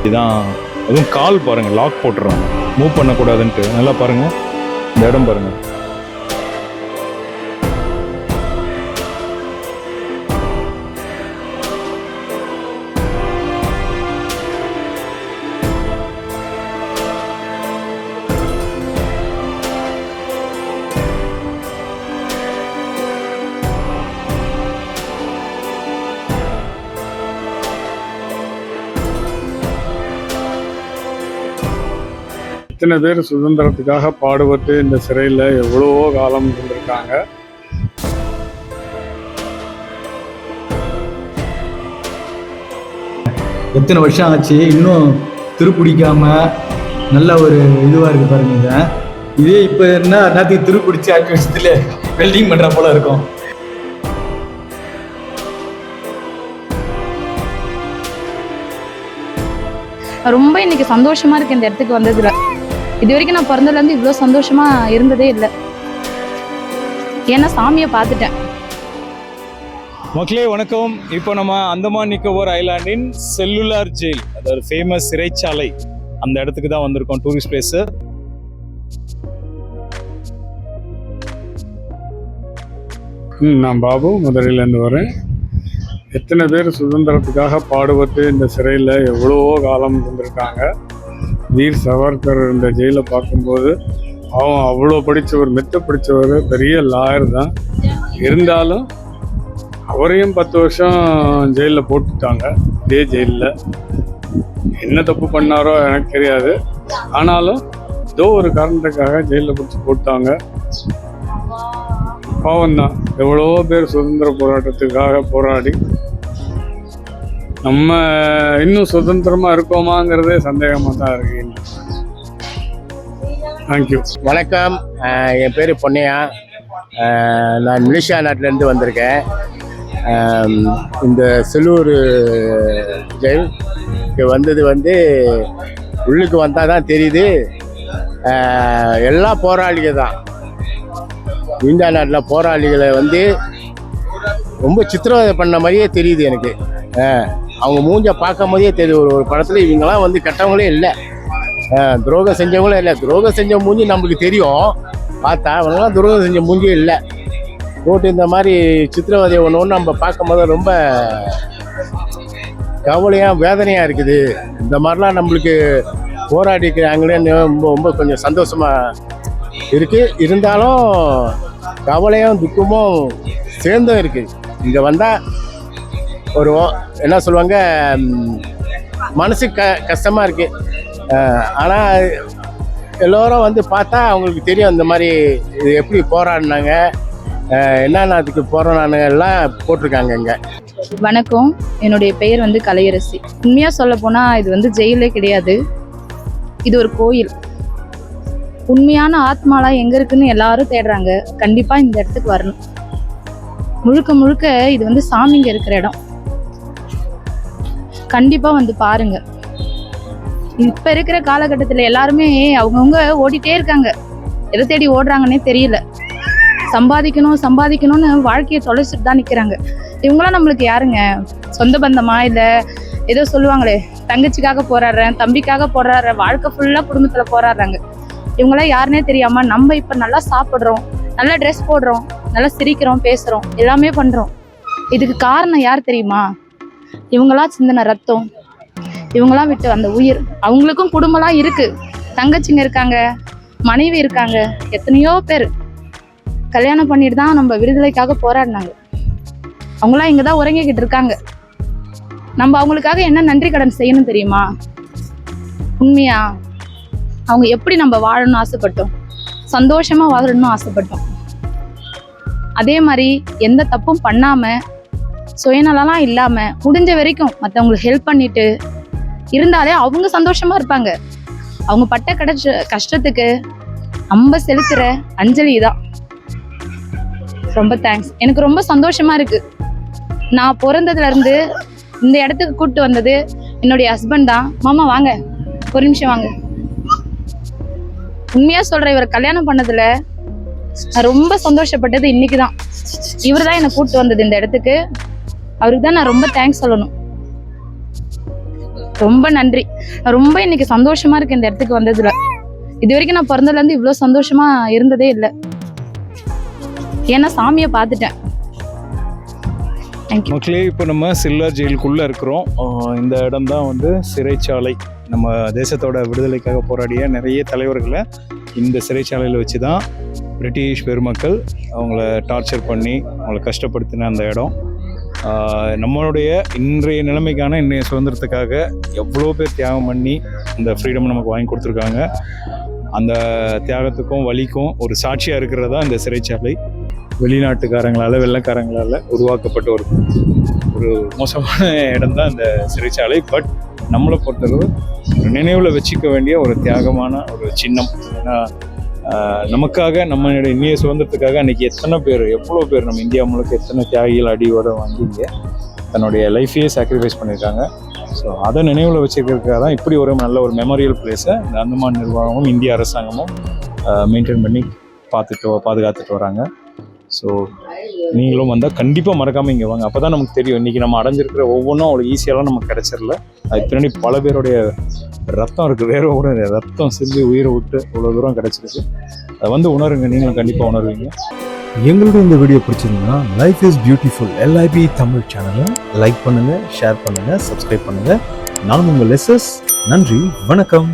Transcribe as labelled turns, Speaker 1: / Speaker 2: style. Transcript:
Speaker 1: இதுதான் அதுவும் கால் பாருங்க லாக் போட்டுறாங்க மூவ் பண்ணக்கூடாதுன்ட்டு. நல்லா பாருங்க. இந்த இடம் பாருங்க.
Speaker 2: இத்தனை பேர் சுதந்திரத்துக்காக பாடுபட்டு இந்த சிறையில் எவ்வளவோ காலம் இருந்திருக்காங்க.
Speaker 3: எத்தனை வருஷம் ஆச்சு? இன்னும் துருப்பிடிக்காம நல்ல ஒரு இதுவாக இருக்கு பாருங்க இதை. இதே இப்போ என்ன எல்லாத்தையும் துருப்பிடிச்சு அஞ்சு வருஷத்துல வெல்டிங் பண்ணுற போல இருக்கும்.
Speaker 4: ரொம்ப இன்னைக்கு சந்தோஷமா இருக்கு இந்த இடத்துக்கு வந்ததுல. இது வரைக்கும் நான் பிறந்ததுல இருந்து இவ்வளவு சந்தோஷமா இருந்ததே இல்லை. ஏன்னா சாமியை பார்த்துட்டேன்.
Speaker 1: மக்களே வணக்கம். இப்போ நம்ம அந்தமான் நிக்கோபார் ஐலாண்டின் செல்லுலார் ஜெயில் அதாவது ஃபேமஸ் சிறைச்சாலை. அந்த இடத்துக்கு தான் வந்திருக்கோம் டூரிஸ்ட் பிளேஸு
Speaker 2: ம், நான் பாபு மதுரையிலேருந்து வரேன். எத்தனை பேர் சுதந்திரத்துக்காக பாடுபட்டு இந்த சிறையில் எவ்வளவோ காலம் இருந்திருக்காங்க வீர் சவர்கர் இருந்த ஜெயிலை பார்க்கும்போது அவன் அவ்வளோ படித்தவர் மெத்த படித்தவர் பெரிய லாயர் தான். இருந்தாலும் அவரையும் பத்து வருஷம் ஜெயிலில் போட்டுட்டாங்க இதே ஜெயிலில். என்ன தப்பு பண்ணாரோ எனக்கு தெரியாது. ஆனாலும் ஏதோ ஒரு காரணத்துக்காக ஜெயிலில் பிடிச்சி போட்டாங்க. பாவம் தான் எவ்வளவோ பேர் சுதந்திர போராட்டத்துக்காக போராடி நம்ம இன்னும் சுதந்திரமா இருக்கோமாங்கிறதே சந்தேகமாக தான் இருக்கு தேங்க்யூ
Speaker 5: வணக்கம். என் பேர் பொன்னையா. நான் மலேசியா நாட்டிலேருந்து வந்திருக்கேன். இந்த செல்லூர் ஜெயில் வந்தது வந்து உள்ளுக்கு வந்தால் தான் தெரியுது. எல்லாம் எல்லா போராளிகள் தான். இந்தியா நாட்டில் போராளிகளை வந்து ரொம்ப சித்திரவதை பண்ண மாதிரியே தெரியுது எனக்கு. அவங்க மூஞ்ச பார்க்கும் போதே தெரியும். ஒரு ஒரு படத்தில் இவங்கெல்லாம் வந்து கெட்டவங்களே இல்லை. துரோகம் செஞ்சவங்களே இல்லை. துரோகம் செஞ்ச மூஞ்சி நம்மளுக்கு தெரியும். பார்த்தா அவங்களாம் துரோகம் செஞ்ச மூஞ்சியே இல்லை. போட்டு இந்த மாதிரி சித்திரவதை ஒன்று ஒன்று நம்ம பார்க்கும்போது ரொம்ப கவலையாக வேதனையாக இருக்குது. இந்த மாதிரிலாம் நம்மளுக்கு போராடிக்கிறாங்களேன்னு ரொம்ப ரொம்ப கொஞ்சம் சந்தோஷமாக இருக்குது இருந்தாலும் கவலையும் துக்கமும் சேர்ந்தும் இருக்குது இங்கே வந்தால் ஒரு என்ன சொல்லுவாங்க மனசு மனசுக்கு க கஷ்டமாக இருக்குது ஆனால் எல்லோரும் வந்து பார்த்தா அவங்களுக்கு தெரியும் இந்த மாதிரி இது எப்படி போராடினாங்க என்னென்ன அதுக்கு போராடினாங்க எல்லாம் போட்டிருக்காங்க இங்கே.
Speaker 4: வணக்கம். என்னுடைய பெயர் வந்து கலையரசி. உண்மையாக சொல்ல போனால் இது வந்து ஜெயிலே கிடையாது. இது ஒரு கோயில். உண்மையான ஆத்மாலாம் எங்கே இருக்குன்னு எல்லாரும் தேடுறாங்க. கண்டிப்பாக இந்த இடத்துக்கு வரணும். முழுக்க முழுக்க இது வந்து சாமிங்க இருக்கிற இடம். கண்டிப்பா வந்து பாருங்க. இப்போ இருக்கிற காலகட்டத்துல எல்லாருமே அவங்கவுங்க ஓடிட்டே இருக்காங்க. எதை தேடி ஓடுறாங்கன்னே தெரியல. சம்பாதிக்கணும் சம்பாதிக்கணும்னு வாழ்க்கையை தொலைச்சிட்டு தான் நிக்கிறாங்க. இவங்களாம் நம்மளுக்கு யாருங்க? சொந்த பந்தமா இல்லை ஏதோ சொல்லுவாங்களே தங்கச்சிக்காக போராடுறேன் தம்பிக்காக போராடுறேன் வாழ்க்கை ஃபுல்லா குடும்பத்துல போராடுறாங்க. இவங்களாம் யாருன்னே தெரியாம நம்ம இப்போ நல்லா சாப்பிட்றோம் நல்லா ட்ரெஸ் போடுறோம் நல்லா சிரிக்கிறோம் பேசுகிறோம் எல்லாமே பண்றோம். இதுக்கு காரணம் யார் தெரியுமா? இவங்களா சிந்தின ரத்தம் இவங்களாம் விட்டு அந்த உயிர். அவங்களுக்கும் குடும்பம்லாம் இருக்கு. தங்கச்சிங்க இருக்காங்க மனைவி இருக்காங்க எத்தனையோ பேர். கல்யாணம் பண்ணிட்டு தான் நம்ம விடுதலைக்காக போராடினாங்க. அவங்களாம் இங்கே தான் உறங்கிக்கிட்டு இருக்காங்க. நம்ம அவங்களுக்காக என்ன நன்றி கடன் செய்யணும் தெரியுமா? உண்மையா? அவங்க எப்படி நம்ம வாழணும்னு ஆசைப்பட்டோம். சந்தோஷமா வாழணும்னு ஆசைப்பட்டோம். அதே மாதிரி எந்த தப்பும் பண்ணாம சுயநலம்லாம் இல்லாமல் முடிஞ்ச வரைக்கும் மற்றவங்களுக்கு ஹெல்ப் பண்ணிட்டு இருந்தாலே அவங்க சந்தோஷமா இருப்பாங்க. அவங்க பட்ட கிடைச்ச கஷ்டத்துக்கு நம்ம செலுத்துற அஞ்சலி தான் ரொம்ப தேங்க்ஸ் எனக்கு ரொம்ப சந்தோஷமா இருக்கு. நான் பிறந்ததுல இருந்து இந்த இடத்துக்கு கூப்பிட்டு வந்தது என்னுடைய ஹஸ்பண்ட் தான். மாமா வாங்க. ஒரு நிமிஷம் வாங்க. உண்மையா சொல்றேன் இவரை கல்யாணம் பண்ணதுல நான் ரொம்ப சந்தோஷப்பட்டது இன்னைக்கு தான் இவர் தான் என்னை கூப்பிட்டு வந்தது இந்த இடத்துக்கு. அவருக்கு தான் நான் ரொம்ப தேங்க்ஸ் சொல்லணும். ரொம்ப நன்றி. நான் ரொம்ப இன்னைக்கு சந்தோஷமா இருக்கு இந்த இடத்துக்கு வந்ததுல. இது வரைக்கும் நான் பிறந்ததுலேருந்து இவ்வளோ சந்தோஷமா இருந்ததே இல்லை. ஏன்னா சாமியை பார்த்துட்டேன்.
Speaker 1: மக்களே இப்போ நம்ம சில்லர் ஜெயிலுக்குள்ளே இருக்கிறோம். இந்த இடம் தான் வந்து சிறைச்சாலை. நம்ம தேசத்தோட விடுதலைக்காக போராடிய நிறைய தலைவர்களை இந்த சிறைச்சாலையில் வச்சு தான் பிரிட்டிஷ் பெருமக்கள் அவங்கள டார்ச்சர் பண்ணி அவங்கள கஷ்டப்படுத்தின அந்த இடம். நம்மளுடைய இன்றைய நிலைமைக்கான இன்றைய சுதந்திரத்துக்காக எவ்வளோ பேர் தியாகம் பண்ணி இந்த ஃப்ரீடம் நமக்கு வாங்கி கொடுத்துருக்காங்க. அந்த தியாகத்துக்கும் வலிக்கும் ஒரு சாட்சியாக இருக்கிறதா இந்த சிறைச்சாலை. வெளிநாட்டுக்காரங்களால் வெள்ளக்காரங்களால் உருவாக்கப்பட்ட ஒரு ஒரு மோசமான இடம் தான் இந்த சிறைச்சாலை. பட் நம்மளை பொறுத்தளவு ஒரு நினைவில் வச்சுக்க வேண்டிய ஒரு தியாகமான ஒரு சின்னம். ஏன்னா நமக்காக நம்மளுடைய இந்திய சுதந்திரத்துக்காக அன்னைக்கு எத்தனை பேர் எவ்வளோ பேர் நம்ம இந்தியா முழுக்க எத்தனை தியாகிகள் அடியோட வாங்கி இங்கே தன்னுடைய லைஃபையே சாக்ரிஃபைஸ் பண்ணியிருக்காங்க. ஸோ அதை நினைவில் வச்சுருக்கிறதுக்காக தான் இப்படி ஒரு நல்ல ஒரு மெமோரியல் பிளேஸை இந்த அந்தமான் நிர்வாகமும் இந்திய அரசாங்கமும் மெயின்டைன் பண்ணி பார்த்துட்டு பாதுகாத்துட்டு வராங்க. ஸோ நீங்களும் வந்தால் கண்டிப்பாக மறக்காமல் இங்கே வாங்க. அப்போ தான் நமக்கு தெரியும். இன்றைக்கி நம்ம அடைஞ்சிருக்கிற ஒவ்வொன்றும் அவ்வளோ ஈஸியாலாம் நமக்கு கிடச்சிடல அது பின்னாடி பல பேருடைய ரத்தம் இருக்குது வேற ஒரு ரத்தம் செஞ்சு உயிரை விட்டு இவ்வளோ தூரம் கிடச்சிருக்கு. அதை வந்து உணருங்க. நீங்களும் கண்டிப்பாக உணர்வீங்க.
Speaker 6: எங்களுடைய இந்த video பிடிச்சிருந்தீங்கன்னா life is beautiful LIB Tamil சேனலை லைக் பண்ணுங்க ஷேர் பண்ணுங்கள் சப்ஸ்கிரைப் பண்ணுங்கள் நான் உங்கள் லெசஸ் நன்றி. வணக்கம்.